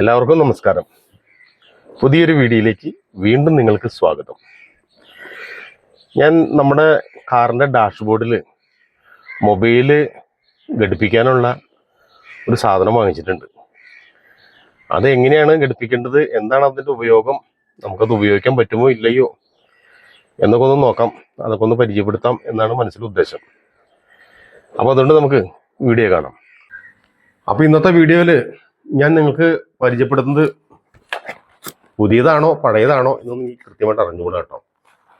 എല്ലാവർക്കും നമസ്കാരം. പുതിയൊരു വീഡിയോയിലേക്ക് വീണ്ടും നിങ്ങൾക്ക് സ്വാഗതം. ഞാൻ നമ്മുടെ കാറിന്റെ ഡാഷ്ബോർഡിൽ മൊബൈൽ ഘടിപ്പിക്കാനുള്ള ഒരു സാധനം വാങ്ങിച്ചിട്ടുണ്ട്. അത് എങ്ങനെയാണ് ഘടിപ്പിക്കേണ്ടത്? എന്താണ് അതിന്റെ ഉപയോഗം? നമുക്കത് ഉപയോഗിക്കാൻ പറ്റുമോ ഇല്ലയോ? എന്നൊക്കെ ഒന്ന് നോക്കാം. അതൊക്കെ ഒന്ന് പരിചയപ്പെടുത്താം എന്നാണ് മനസ്സിൽ ഉദ്ദേശം. അപ്പോൾ അതുകൊണ്ട് നമുക്ക് വീഡിയോ കാണാം. അപ്പോൾ ഇന്നത്തെ വീഡിയോയിൽ ഞാൻ നിങ്ങൾക്ക് പരിചയപ്പെടുത്തുന്നത് പുതിയതാണോ പഴയതാണോ എന്നൊന്നും എനിക്ക് കൃത്യമായിട്ട് അറിഞ്ഞുകൂടാ കേട്ടോ.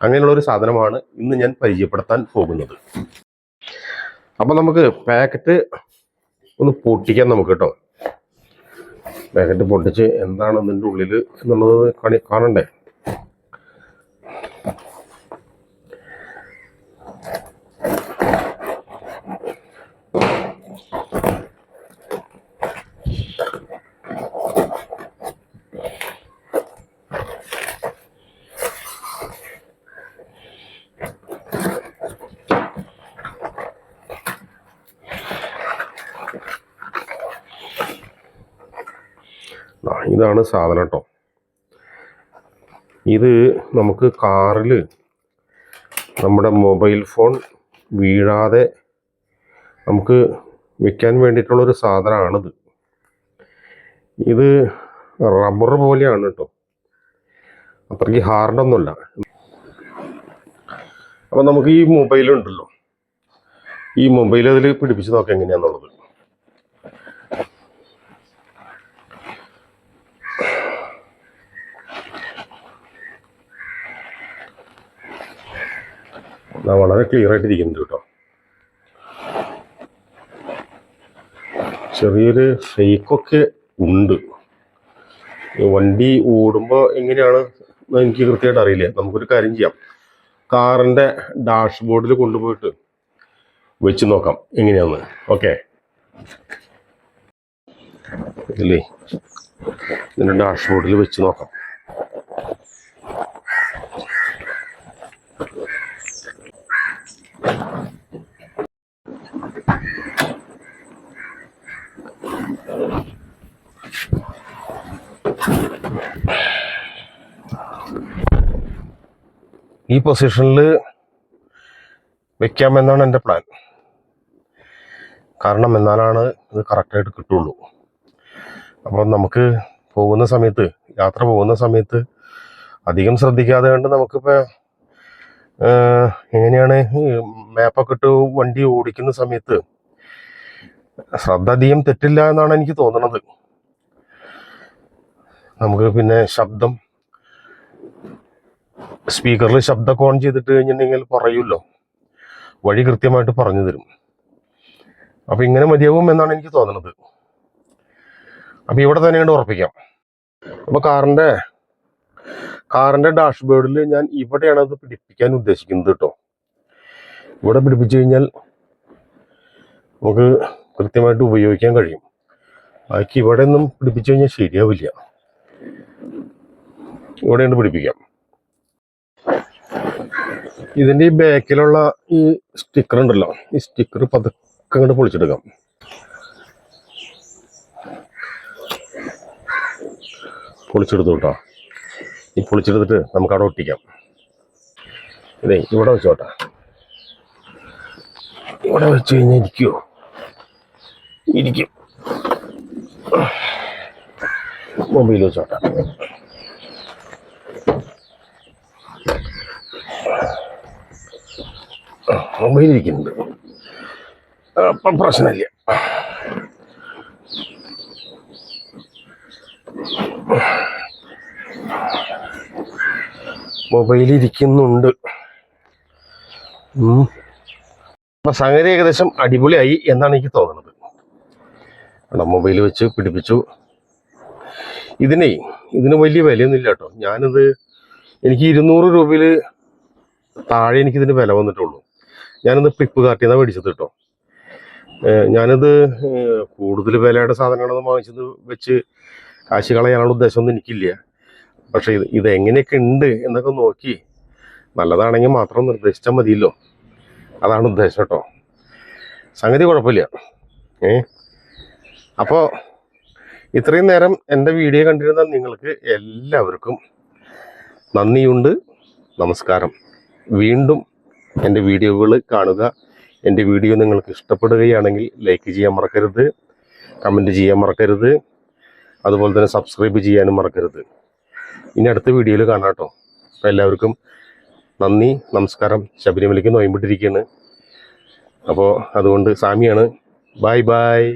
അങ്ങനെയുള്ള ഒരു സാധനമാണ് ഇന്ന് ഞാൻ പരിചയപ്പെടുത്താൻ പോകുന്നത്. അപ്പൊ നമുക്ക് പാക്കറ്റ് ഒന്ന് പൊട്ടിക്കാം നമുക്ക് കേട്ടോ. പാക്കറ്റ് പൊട്ടിച്ച് എന്താണ് അതിന്റെ ഉള്ളിൽ എന്നുള്ളത് കാണി കാണണ്ടേ? ഇതാണ് സാധനം കേട്ടോ ഇത് നമുക്ക് കാറിൽ നമ്മുടെ മൊബൈൽ ഫോൺ വീഴാതെ നമുക്ക് വെക്കാൻ വേണ്ടിയിട്ടുള്ളൊരു സാധനമാണിത് ഇത് റബ്ബർ പോലെയാണ് കേട്ടോ അത്രയ്ക്ക് ഹാർഡൊന്നുമല്ല അപ്പം നമുക്ക് ഈ മൊബൈലുണ്ടല്ലോ ഈ മൊബൈൽ അതിൽ പിടിപ്പിച്ച് നോക്കാം എങ്ങനെയാണെന്നുള്ളത് വളരെ ക്ലിയർ ആയിട്ട് ഇരിക്കുന്നുണ്ട് കേട്ടോ. ചെറിയൊരു ഷെയ്ക്കൊക്കെ ഉണ്ട്. വണ്ടി ഓടുമ്പോൾ എങ്ങനെയാണ് എനിക്ക് കൃത്യമായിട്ട് അറിയില്ല. നമുക്കൊരു കാര്യം ചെയ്യാം. കാറിന്റെ ഡാഷ്ബോർഡിൽ കൊണ്ടുപോയിട്ട് വെച്ച് നോക്കാം എങ്ങനെയാന്ന്. ഓക്കെ ഇല്ലേ? ഇതിന്റെ ഡാഷ്ബോർഡിൽ വെച്ച് നോക്കാം. ഈ പൊസിഷനിൽ വെക്കാമെന്നാണ് എന്റെ പ്ലാൻ കാരണം എന്നാലാണ് ഇത് കറക്റ്റായിട്ട് കിട്ടുള്ളൂ. അപ്പോൾ നമുക്ക് പോകുന്ന സമയത്ത് യാത്ര പോകുന്ന സമയത്ത് അധികം ശ്രദ്ധിക്കാതെ കണ്ട് നമുക്കിപ്പോൾ എങ്ങനെയാണ് മാപ്പൊക്കെ ഇട്ട് വണ്ടി ഓടിക്കുന്ന സമയത്ത് ശ്രദ്ധ അധികം തെറ്റില്ല എന്നാണ് എനിക്ക് തോന്നുന്നത് നമുക്ക് പിന്നെ ശബ്ദം സ്പീക്കറിൽ ശബ്ദമൊക്കെ ഓൺ ചെയ്തിട്ട് കഴിഞ്ഞിട്ടുണ്ടെങ്കിൽ പറയുമല്ലോ വഴി കൃത്യമായിട്ട് പറഞ്ഞു തരും. അപ്പൊ ഇങ്ങനെ മതിയാവും എന്നാണ് എനിക്ക് തോന്നുന്നത് അപ്പൊ ഇവിടെ തന്നെ കണ്ട് ഉറപ്പിക്കാം. അപ്പൊ കാറിന്റെ കാറിന്റെ ഡാഷ്ബോർഡിൽ ഞാൻ ഇവിടെയാണ് അത് പിടിപ്പിക്കാൻ ഉദ്ദേശിക്കുന്നത് കേട്ടോ ഇവിടെ പിടിപ്പിച്ചു കഴിഞ്ഞാൽ നമുക്ക് കൃത്യമായിട്ട് ഉപയോഗിക്കാൻ കഴിയും. ബാക്കി ഇവിടെ ഒന്നും പിടിപ്പിച്ചു കഴിഞ്ഞാൽ ശരിയാവില്ല. ഇവിടെ പിടിപ്പിക്കാം. ഇതിന്റെ ഈ ബാക്കിലുള്ള ഈ സ്റ്റിക്കർ ഉണ്ടല്ലോ ഈ സ്റ്റിക്കർ പതുക്കെ അങ്ങോട്ട് പൊളിച്ചെടുക്കാം. പൊളിച്ചെടുത്തു കേട്ടോ. ഈ പൊളിച്ചെടുത്തിട്ട് നമുക്ക് അവിടെ ഒട്ടിക്കാം. ഇതേ ഇവിടെ വെച്ചോട്ടെ ഇവിടെ വെച്ച് കഴിഞ്ഞാൽ ഇരിക്കുമോ ഇരിക്കും. മൊബൈൽ വെച്ചോട്ടെ മൊബൈൽ ഇരിക്കുന്നുണ്ട് അപ്പം പ്രശ്നമില്ല. മൊബൈലിരിക്കുന്നുണ്ട്. അപ്പൊ സംഗതി ഏകദേശം അടിപൊളിയായി എന്നാണ് എനിക്ക് തോന്നുന്നത്. മൊബൈൽ വെച്ച് പിടിപ്പിച്ചു. ഇതിനെ ഇതിന് വലിയ വിലയൊന്നും ഇല്ല കേട്ടോ. ഞാനിത് എനിക്ക് ഇരുന്നൂറ് രൂപയിൽ താഴെ എനിക്കിതിന് വില വന്നിട്ടുള്ളൂ. ഞാനിത് ഫ്ലിപ്പ്കാർട്ടിൽ നിന്നാണ് മേടിച്ചത് കേട്ടോ ഞാനത് കൂടുതൽ വിലയുടെ സാധനങ്ങളൊന്നും വാങ്ങിച്ചത് വെച്ച് കാശ് കളയാനുള്ള ഉദ്ദേശമൊന്നും എനിക്കില്ല. പക്ഷേ ഇത് ഇത് എങ്ങനെയൊക്കെ ഉണ്ട് എന്നൊക്കെ നോക്കി നല്ലതാണെങ്കിൽ മാത്രം നിർദ്ദേശിച്ചാൽ മതിയല്ലോ. അതാണ് ഉദ്ദേശം കേട്ടോ സംഗതി കുഴപ്പമില്ല. ഏ അപ്പോൾ ഇത്രയും നേരം എന്റെ വീഡിയോ കണ്ടിരുന്ന നിങ്ങൾക്ക് എല്ലാവർക്കും നന്ദിയുണ്ട് നമസ്കാരം. വീണ്ടും എന്റെ വീഡിയോകൾ കാണുക. എന്റെ വീഡിയോ നിങ്ങൾക്ക് ഇഷ്ടപ്പെടുകയാണെങ്കിൽ ലൈക്ക് ചെയ്യാൻ മറക്കരുത് കമന്റ് ചെയ്യാൻ മറക്കരുത് അതുപോലെ തന്നെ സബ്സ്ക്രൈബ് ചെയ്യാനും മറക്കരുത്. ഇനി അടുത്ത വീഡിയോയിൽ കാണാം കേട്ടോ. അപ്പോൾ എല്ലാവർക്കും നന്ദി നമസ്കാരം. ശബരിമലയ്ക്ക് നോയമ്പിട്ടിരിക്കുകയാണ്. അപ്പോൾ അതുകൊണ്ട് സാമിയാണ്. Bye bye